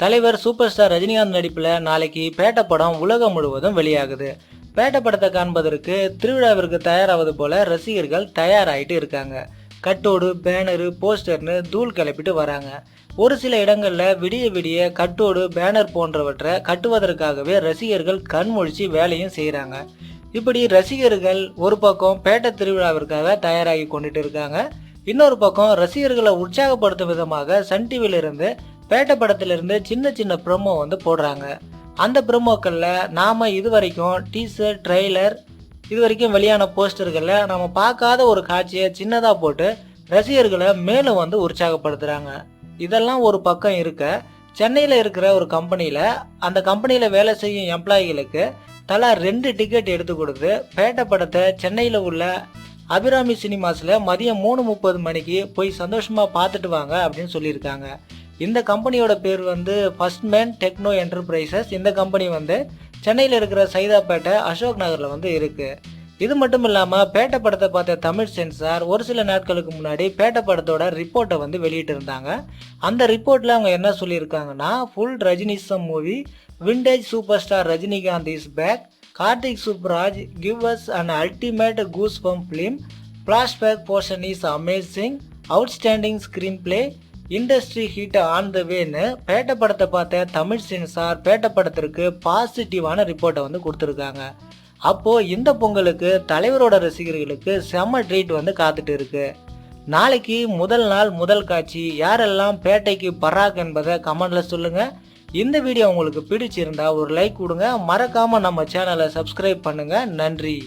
தலைவர் super star Rajinikanth நடிப்பில் நாளைக்கு பேட்ட படம் உலகம் முழுவதும் வெளியாகுது. பேட்ட படத்தை காண்பதற்கு திருவிழாவிற்கு தயாராவது போல ரசிகர்கள் தயாராகிட்டு இருக்காங்க. கட்டோடு பேனரு போஸ்டர்னு தூள் கிளப்பிட்டு வராங்க. ஒரு சில இடங்களில் விடிய விடிய கட்டோடு பேனர் போன்றவற்றை கட்டுவதற்காகவே ரசிகர்கள் கண்முழிச்சு வேலையும் செய்கிறாங்க இப்படி ரசிகர்கள் ஒரு பக்கம் பேட்ட திருவிழாவிற்காக தயாராகி கொண்டுட்டு இருக்காங்க. இன்னொரு பக்கம் ரசிகர்களை உற்சாகப்படுத்தும் விதமாக சன் டிவியிலிருந்து பேட்டை படத்திலிருந்து சின்ன சின்ன ப்ரோமோ வந்து போடுறாங்க. அந்த ப்ரோமோக்களில் நாம் இது வரைக்கும் டீசர் ட்ரெய்லர் இது வரைக்கும் வெளியான போஸ்டர்களில் நம்ம பார்க்காத ஒரு காட்சியை சின்னதாக போட்டு ரசிகர்களை மேலும் வந்து உற்சாகப்படுத்துகிறாங்க இதெல்லாம் ஒரு பக்கம் இருக்க சென்னையில் இருக்கிற ஒரு கம்பெனியில் அந்த கம்பெனியில் வேலை செய்யும் எம்ப்ளாயிகளுக்கு தலா ரெண்டு டிக்கெட் எடுத்து கொடுத்து பேட்டை படத்தை சென்னையில் உள்ள அபிராமி சினிமாஸில் மதியம் மூணு முப்பது மணிக்கு போய் சந்தோஷமாக பார்த்துட்டு வாங்க அப்படின்னு சொல்லியிருக்காங்க. இந்த கம்பெனியோட பேர் வந்து ஃபர்ஸ்ட் மேன் டெக்னோ என்டர்பிரைசஸ் இந்த கம்பெனி வந்து சென்னையில் இருக்கிற சைதாப்பேட்டை அசோக் நகரில் வந்து இருக்குது இது மட்டும் இல்லாமல் பேட்ட படத்தை பார்த்த தமிழ் சென்சார் ஒரு சில நாட்களுக்கு முன்னாடி பேட்ட படத்தோட ரிப்போர்ட்டை வந்து வெளியிட்டு இருந்தாங்க அந்த ரிப்போர்ட்டில் அவங்க என்ன சொல்லியிருக்காங்கன்னா full Rajinism movie vintage super star Rajinikanth is back Karthik Subbaraj give us and ultimate goose bump film flashback portion is amazing outstanding screenplay industry hit on the வேன்னு Petta படத்தை பார்த்த தமிழ் சென்சார் பேட்ட படத்திற்கு பாசிட்டிவான ரிப்போர்ட்டை வந்து கொடுத்துருக்காங்க. அப்போது இந்த பொங்கலுக்கு தலைவரோட ரசிகர்களுக்கு செம்ம ட்ரீட் வந்து காத்துட்டு இருக்கு. நாளைக்கு முதல் நாள் முதல் காட்சி யாரெல்லாம் பேட்டைக்கு பராக் என்பதை கமெண்டில் சொல்லுங்கள் இந்த வீடியோ உங்களுக்கு பிடிச்சிருந்தா ஒரு லைக் கொடுங்க. மறக்காமல் நம்ம சேனலை சப்ஸ்கிரைப் பண்ணுங்கள் நன்றி.